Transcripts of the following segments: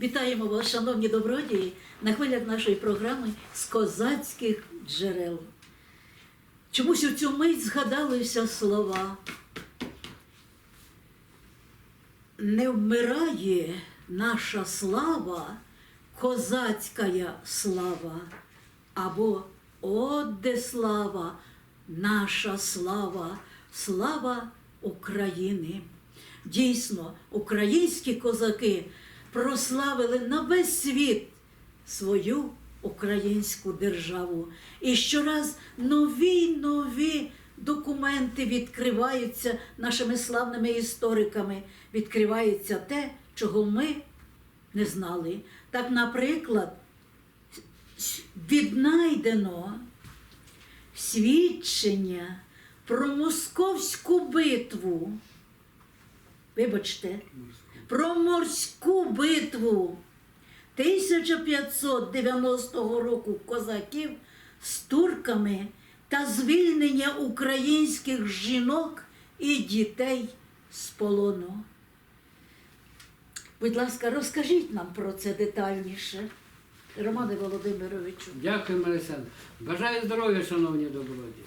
Вітаємо вас, шановні добродії, на хвилях нашої програми з козацьких джерел. Чомусь у цю мить згадалися слова. Не вмирає наша слава, козацька слава, або Оде слава, наша слава, слава України. Дійсно, українські козаки прославили на весь світ свою українську державу. І щораз нові нові документи відкриваються нашими славними істориками. Відкривається те, чого ми не знали. Так, наприклад, віднайдено свідчення про московську битву. Вибачте, про морську битву 1590 року козаків з турками та звільнення українських жінок і дітей з полону. Будь ласка, розкажіть нам про це детальніше, Романе Володимировичу. Дякую, Олександр. Бажаю здоров'я, шановні добродії.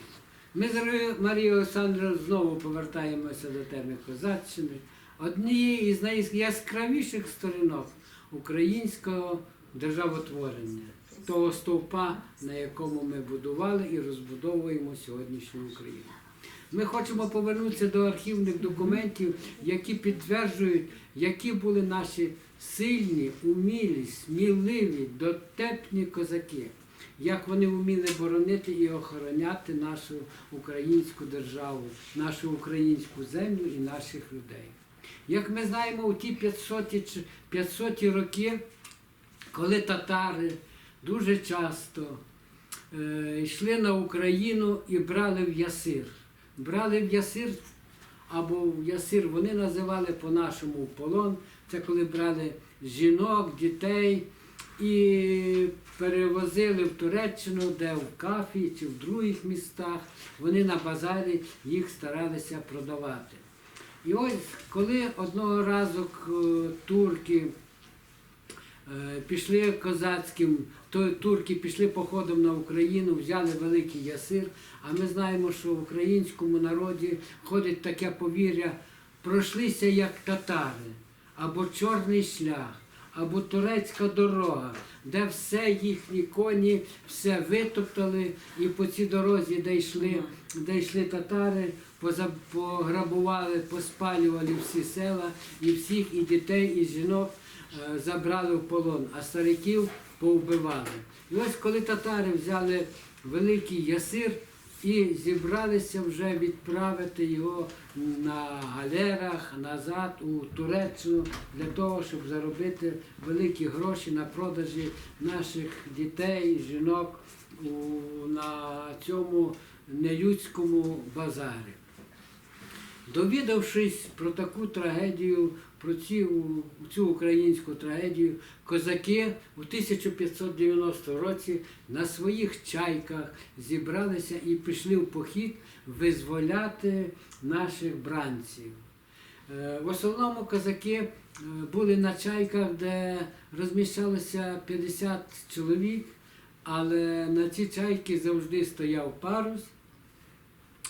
Ми з Марією Олександрою знову повертаємося до теми козаччини, однієї із найяскравіших сторінок українського державотворення, того стовпа, на якому ми будували і розбудовуємо сьогоднішню Україну. Ми хочемо повернутися до архівних документів, які підтверджують, які були наші сильні, умілі, сміливі, дотепні козаки, як вони вміли боронити і охороняти нашу українську державу, нашу українську землю і наших людей. Як ми знаємо, у ті 500, 500 роки, коли татари дуже часто е, йшли на Україну і брали в Ясир. Брали в Ясир або в Ясир вони називали по-нашому полон. Це коли брали жінок, дітей і перевозили в Туреччину, де в Кафі чи в других містах. Вони на базарі їх старалися продавати. І ось коли одного разу е, турки Е, пішли козацьким, то турки пішли походом на Україну, взяли великий ясир. А ми знаємо, що в українському народі ходить таке повір'я, пройшлися як татари, або чорний шлях, або турецька дорога, де все їхні коні, все витоптали, і по цій дорозі, де йшли, де йшли татари, пограбували, поспалювали всі села, і всіх, і дітей, і жінок е, забрали в полон, а стариків повбивали. І ось коли татари взяли великий ясир і зібралися вже відправити його на галерах назад у Туреччину для того, щоб заробити великі гроші на продажі наших дітей, жінок на цьому нелюдському базарі. Довідавшись про таку трагедію, про ці, цю українську трагедію, козаки у 1590 році на своїх чайках зібралися і пішли в похід визволяти наших бранців. Е, В основному козаки е, були на чайках, де розміщалося 50 чоловік, але на ці чайки завжди стояв парус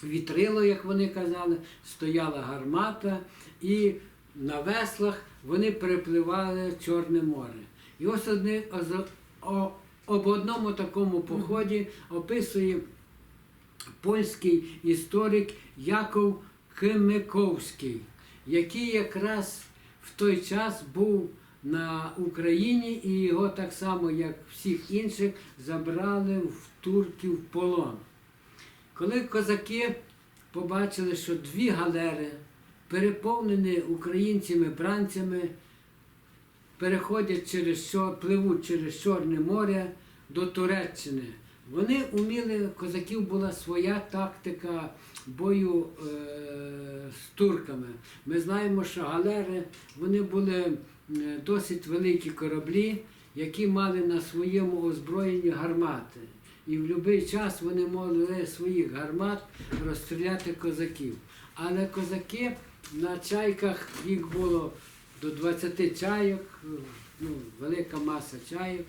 вітрило, як вони казали, стояла гармата, і на веслах вони перепливали Чорне море. І ось одне, о- об одному такому поході описує польський історик Яков Кимиковський, який якраз в той час був на Україні, і його так само, як всіх інших, забрали в турків полон. Коли козаки побачили, що дві галери, переповнені українцями-бранцями, переходять через Чор- пливуть через Чорне море до Туреччини. Вони уміли, козаків була своя тактика бою е, з турками. Ми знаємо, що галери вони були досить великі кораблі, які мали на своєму озброєнні гармати. І в будь-який час вони могли своїх гармат розстріляти козаків. Але козаки на чайках їх було до 20 чайок, ну, велика маса чайок.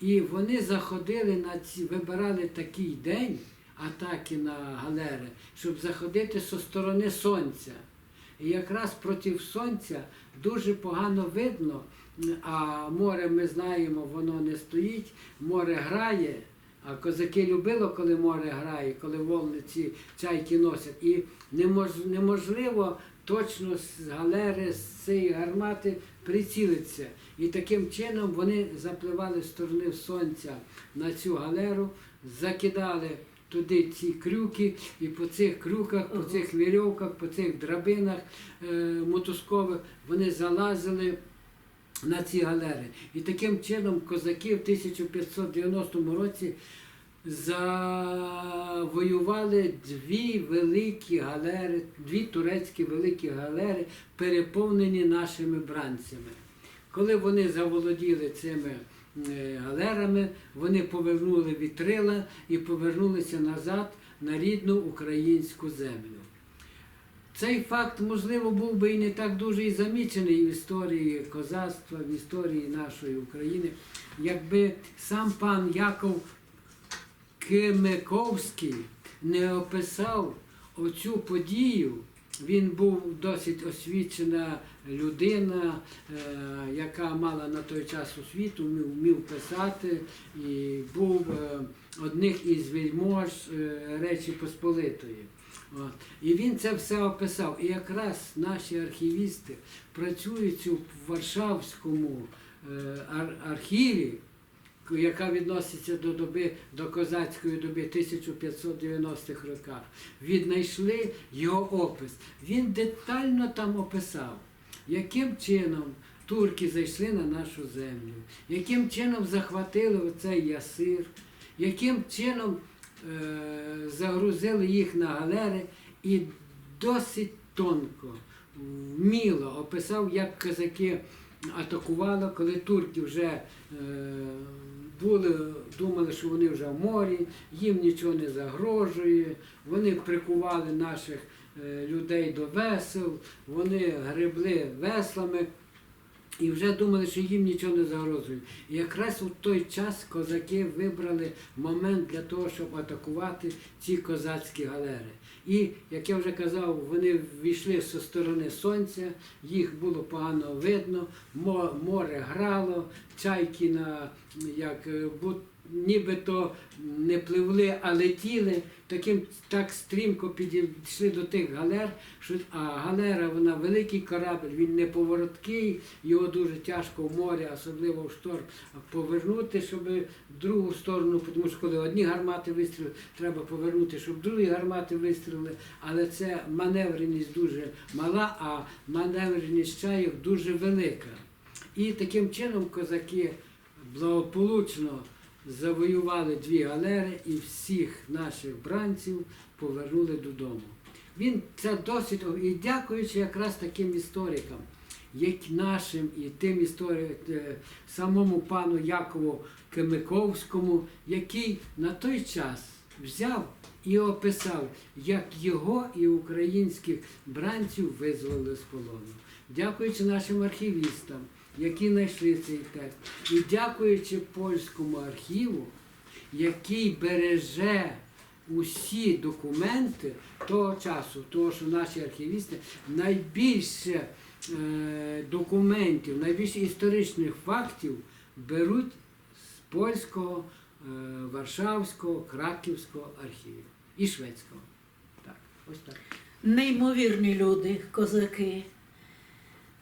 І вони заходили на ці, вибирали такий день атаки на галери, щоб заходити зі сторони сонця. І якраз проти сонця дуже погано видно, а море ми знаємо, воно не стоїть, море грає. А козаки любило, коли море грає, коли волни ці чайки носять. І неможливо точно з галери, з цієї гармати прицілитися. І таким чином вони запливали з сторони сонця на цю галеру, закидали туди ці крюки, і по цих крюках, по цих вірьовках, по цих драбинах е, мотузкових вони залазили на ці галери. І таким чином козаки в 1590 році завоювали дві великі галери, дві турецькі великі галери, переповнені нашими бранцями. Коли вони заволоділи цими е, галерами, вони повернули вітрила і повернулися назад на рідну українську землю. Цей факт, можливо, був би і не так дуже і замічений в історії козацтва, в історії нашої України, якби сам пан Яков Кимиковський не описав оцю подію. Він був досить освічена людина, е, яка мала на той час освіту, вмів, писати і був е, одних із вельмож е, Речі Посполитої. І він це все описав. І якраз наші архівісти, працюючи в Варшавському ар- архіві, яка відноситься до доби до козацької доби 1590-х роках, віднайшли його опис. Він детально там описав, яким чином турки зайшли на нашу землю, яким чином захватили оцей ясир, яким чином е, загрузили їх на галери і досить тонко, вміло описав, як козаки атакували, коли турки вже е, були, думали, що вони вже в морі, їм нічого не загрожує, вони прикували наших е, людей до весел, вони гребли веслами. І вже думали, що їм нічого не загрозує. І якраз у той час козаки вибрали момент для того, щоб атакувати ці козацькі галери. І, як я вже казав, вони війшли зі сторони сонця, їх було погано видно, море грало, чайки на як е, нібито не пливли, а летіли. Таким так стрімко підійшли до тих галер, що а галера вона великий корабль, він не повороткий, його дуже тяжко в морі, особливо в шторм, повернути, щоб в другу сторону, тому що коли одні гармати вистрілили, треба повернути, щоб другі гармати вистрілили. Але це маневреність дуже мала, а маневреність чаїв дуже велика. І таким чином козаки благополучно завоювали дві галери і всіх наших бранців повернули додому. Він це досить і дякуючи якраз таким історикам, як нашим і тим історикам, самому пану Якову Кемиковському, який на той час взяв і описав, як його і українських бранців визволили з полону. Дякуючи нашим архівістам, які знайшли цей текст, і дякуючи польському архіву, який береже усі документи того часу, того, що наші архівісти найбільше е, документів, найбільше історичних фактів беруть з польського, е, варшавського, краківського архівів і шведського. Так, ось так. Неймовірні люди, козаки.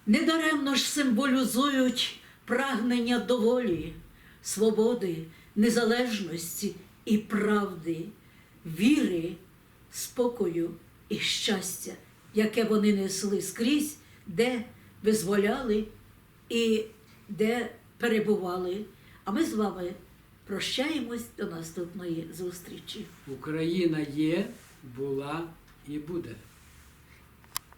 Недаремно ж символізують прагнення до волі, свободи, незалежності і правди, віри, спокою і щастя, яке вони несли скрізь, де визволяли і де перебували. А ми з вами прощаємось до наступної зустрічі. Україна є, була і буде.